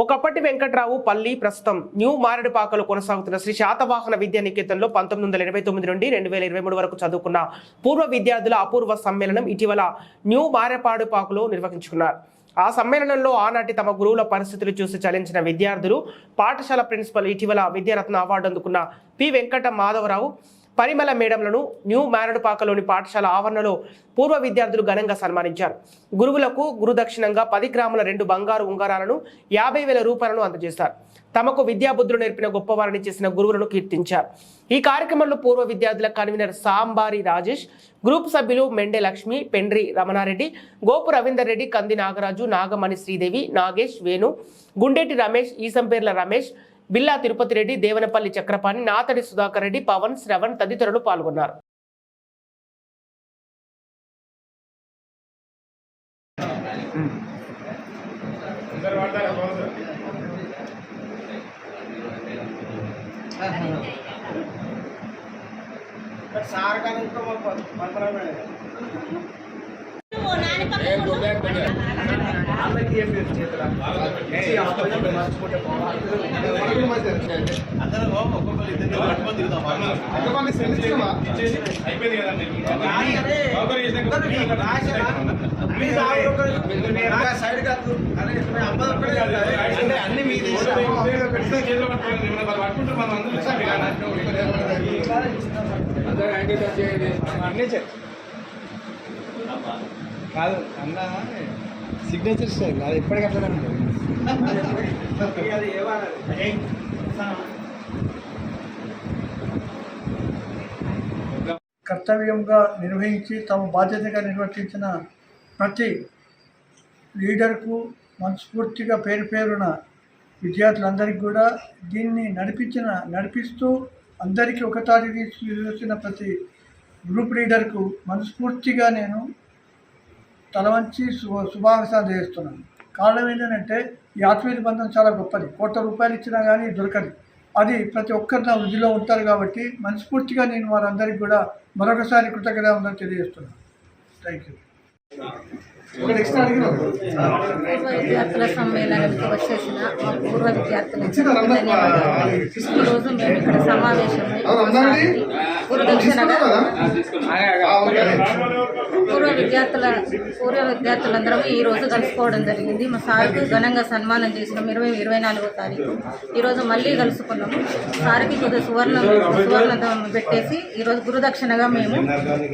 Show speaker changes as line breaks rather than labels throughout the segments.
ఒకప్పటి వెంకట్రావు పల్లి ప్రస్తుతం న్యూ మారడుపాకలో కొనసాగుతున్న శ్రీ శాతవాహన విద్యా నికేతన్లో పంతొమ్మిది వందల ఎనభై తొమ్మిది నుండి రెండు వేల ఇరవై మూడు వరకు చదువుకున్న పూర్వ విద్యార్థుల అపూర్వ సమ్మేళనం ఇటీవల న్యూ మారేపాడుపాకులో నిర్వహించుకున్నారు. ఆ సమ్మేళనంలో ఆనాటి తమ గురువుల పరిస్థితులు చూసి చలించిన విద్యార్థులు పాఠశాల ప్రిన్సిపల్ ఇటీవల విద్యారత్న అవార్డు అందుకున్న పి. వెంకట మాధవరావు పరిమళ మేడంలను న్యూ మారడుపాకలోని పాఠశాల ఆవరణలో పూర్వ విద్యార్థులు ఘనంగా సన్మానించారు. గురువులకు గురుదక్షిణంగా పది గ్రాముల రెండు బంగారు ఉంగరాలను యాభై వేల రూపాయలను అందజేశారు. తమకు విద్యాబుద్ధులు నేర్పిన గొప్పవారిని చేసిన గురువులను కీర్తించారు. ఈ కార్యక్రమంలో పూర్వ విద్యార్థుల కన్వీనర్ సాంబారి రాజేష్ గ్రూప్ సభ్యులు మెండే లక్ష్మి పెండ్రి రమణారెడ్డి గోపు రవీందర్ రెడ్డి కంది నాగరాజు నాగమణి శ్రీదేవి నాగేష్ వేణు గుండెటి రమేష్ ఈసంపేర్ల రమేష్ బిల్లా తిరుపతి రెడ్డి దేవనపల్లి చక్రపాణి నాతడి సుధాకర్ రెడ్డి పవన్ శ్రవణ్ తదితరులు పాల్గొన్నారు.
సార్ కానీ అందరికీ ఏం లేదు చేతుల? మర్చిపోతే ఎంతమంది సెమిస్టర్మా
అయిపోయింది కదండి
సైడ్ కాదు. అంటే అన్ని మీ
చేతిలో పట్టుకోవాలి మనం వాళ్ళు పట్టుకుంటే మనం అందరూ ఇస్తాం ఇక.
అన్నీ చెప్పు కాదు అన్న సిగ్నేచర్ స్టైల్ అది ఎప్పటికట్లా
కర్తవ్యంగా నిర్వహించి తమ బాధ్యతగా నిర్వర్తించిన ప్రతి లీడర్కు మనస్ఫూర్తిగా పేరు పేరున విద్యార్థులందరికీ కూడా దీన్ని నడిపించిన నడిపిస్తూ అందరికీ ఒక తాటి ప్రతి గ్రూప్ లీడర్కు మనస్ఫూర్తిగా నేను తల వంచి శుభ శుభాకాంక్షలు చేస్తున్నాను కారణం ఏంటంటే ఈ ఆత్మీయ బంధం చాలా గొప్పది. కోట్ల రూపాయలు ఇచ్చినా కానీ దొరకదు. అది ప్రతి ఒక్కరు నా వృద్ధిలో ఉంటారు కాబట్టి మనస్ఫూర్తిగా నేను వారందరికీ కూడా మరొకసారి కృతజ్ఞత ఉందని తెలియజేస్తున్నాను. థ్యాంక్ యూ
విద్యార్థుల వచ్చేసిన మా పూర్వ విద్యార్థులకు ధన్యవాదాలు. ఈరోజు మేము ఇక్కడ పూర్వ విద్యార్థుల పూర్వ విద్యార్థులందరం ఈ రోజు కలుసుకోవడం జరిగింది. మా సార్కు ఘనంగా సన్మానం చేసినాం ఇరవై ఇరవై నాలుగో తారీఖు. ఈరోజు మళ్ళీ కలుసుకున్నాము. సార్కి కొద్దిగా సువర్ణ సువర్ణ పెట్టేసి ఈరోజు గురుదక్షిణగా మేము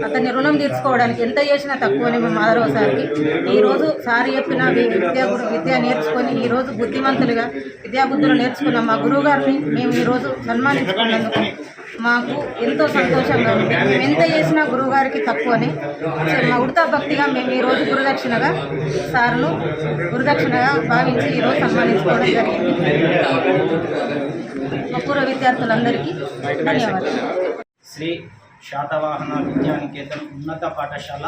అతన్ని రుణం తీర్చుకోవడానికి ఎంత చేసినా తక్కువని మేము మాధవ సార్కి. ఈరోజు సార్ చెప్పిన విద్యా గురు- విద్య నేర్చుకొని ఈరోజు బుద్ధిమంతులుగా విద్యాబుద్ధులు నేర్చుకున్న మా గురువు గారిని మేము ఈరోజు సన్మానించుకున్నందుకు మాకు ఎంతో సంతోషంగా ఉంది. మేము ఎంత చేసినా గురువుగారికి తక్కువని మా ఉడతా భక్తిగా మేము ఈరోజు గురుదక్షిణగా సార్ను గురుదక్షిణగా భావించి ఈరోజు సన్మానించుకోవడం జరిగింది. మా పూర్వ విద్యార్థులందరికీ ధన్యవాదాలు.
శ్రీ శాతవాహన విద్యానికేతన్ ఉన్నత పాఠశాల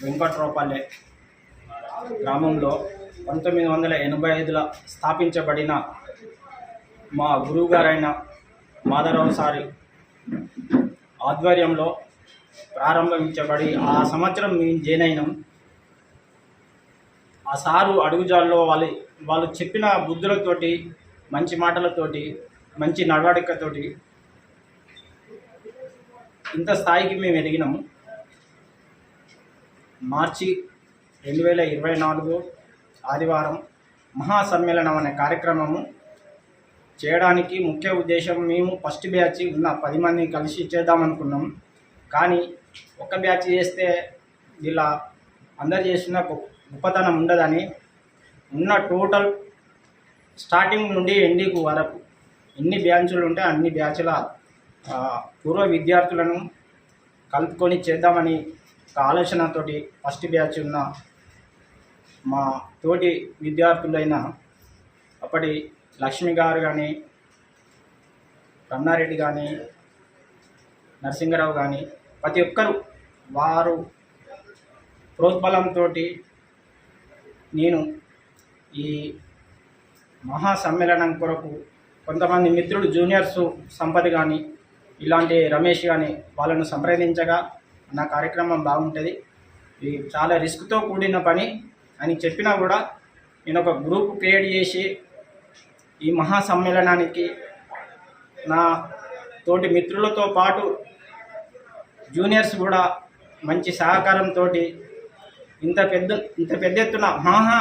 వెంకట్రావుపల్లె గ్రామంలో పంతొమ్మిది వందల ఎనభై ఐదులో స్థాపించబడిన మా గురువుగారైన మాధవరావు సారి ఆధ్వర్యంలో ప్రారంభించబడి ఆ సంవత్సరం మేము జాయిన్ అయినాం. ఆ సారు అడుగుజాల్లో వాళ్ళు వాళ్ళు చెప్పిన బుద్ధులతోటి మంచి మాటలతోటి మంచి నడవడికతోటి ఇంత స్థాయికి మేము ఎదిగినాము మార్చి రెండు వేల ఇరవై నాలుగు ఆదివారం మహాసమ్మేళనం అనే కార్యక్రమము చేయడానికి ముఖ్య ఉద్దేశం మేము ఫస్ట్ బ్యాచ్ ఉన్న పది మంది కలిసి చేద్దామనుకున్నాం. కానీ ఒక బ్యాచ్ చేస్తే ఇలా అందరు చేసిన గొప్పతనం ఉండదని ఉన్న టోటల్ స్టార్టింగ్ నుండి ఎండింగ్ వరకు ఎన్ని బ్యాచ్లు ఉంటే అన్ని బ్యాచ్ల పూర్వ విద్యార్థులను కలుపుకొని చేద్దామని ఒక ఆలోచనతోటి ఫస్ట్ బ్యాచ్ ఉన్న మా తోటి విద్యార్థులైన అప్పటి లక్ష్మి గారు కానీ రమణారెడ్డి కానీ నరసింగరావు కానీ ప్రతి ఒక్కరు వారు ప్రోద్బలంతో నేను ఈ మహా సమ్మేళనం కొరకు కొంతమంది మిత్రుడు జూనియర్స్ సంపద కానీ ఇలాంటి రమేష్ కానీ వాళ్ళను సంప్రదించగా నా కార్యక్రమం బాగుంటుంది. ఇది చాలా రిస్క్తో కూడిన పని అని చెప్పినా కూడా నేను ఒక గ్రూప్ క్రియేట్ చేసి ఈ మహా సమ్మేళనానికి నా తోటి మిత్రులతో పాటు జూనియర్స్ కూడా మంచి సహకారంతో ఇంత పెద్ద ఇంత పెద్ద ఎత్తున మహా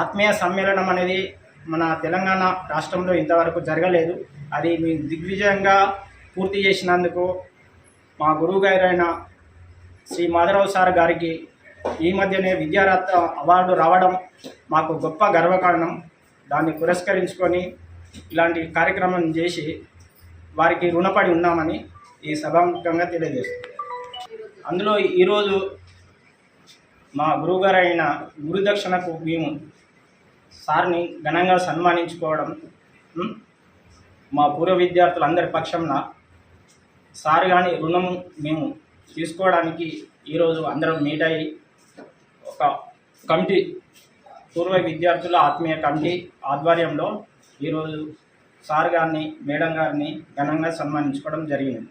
ఆత్మీయ సమ్మేళనం అనేది మన తెలంగాణ రాష్ట్రంలో ఇంతవరకు జరగలేదు. అది మీ దిగ్విజయంగా పూర్తి చేసినందుకు మా గురువు గారైన శ్రీ మాధవరావు సార్ గారికి ఈ మధ్యనే విద్యారత్న అవార్డు రావడం మాకు గొప్ప గర్వకారణం. దాన్ని పురస్కరించుకొని ఇలాంటి కార్యక్రమం చేసి వారికి రుణపడి ఉన్నామని ఈ సభాముఖంగా తెలియజేస్తుంది. అందులో ఈరోజు మా గురువుగారైన గురుదక్షిణకు మేము సార్ని ఘనంగా సన్మానించుకోవడం మా పూర్వ విద్యార్థులందరి పక్షంన సార్ కానీ రుణం మేము తీసుకోవడానికి ఈరోజు అందరం మీట్ అయ్యి ఒక కమిటీ పూర్వ విద్యార్థుల ఆత్మీయ కమిటీ ఆధ్వర్యంలో ఈరోజు సార్ గారిని మేడం గారిని ఘనంగా సన్మానించుకోవడం జరిగింది.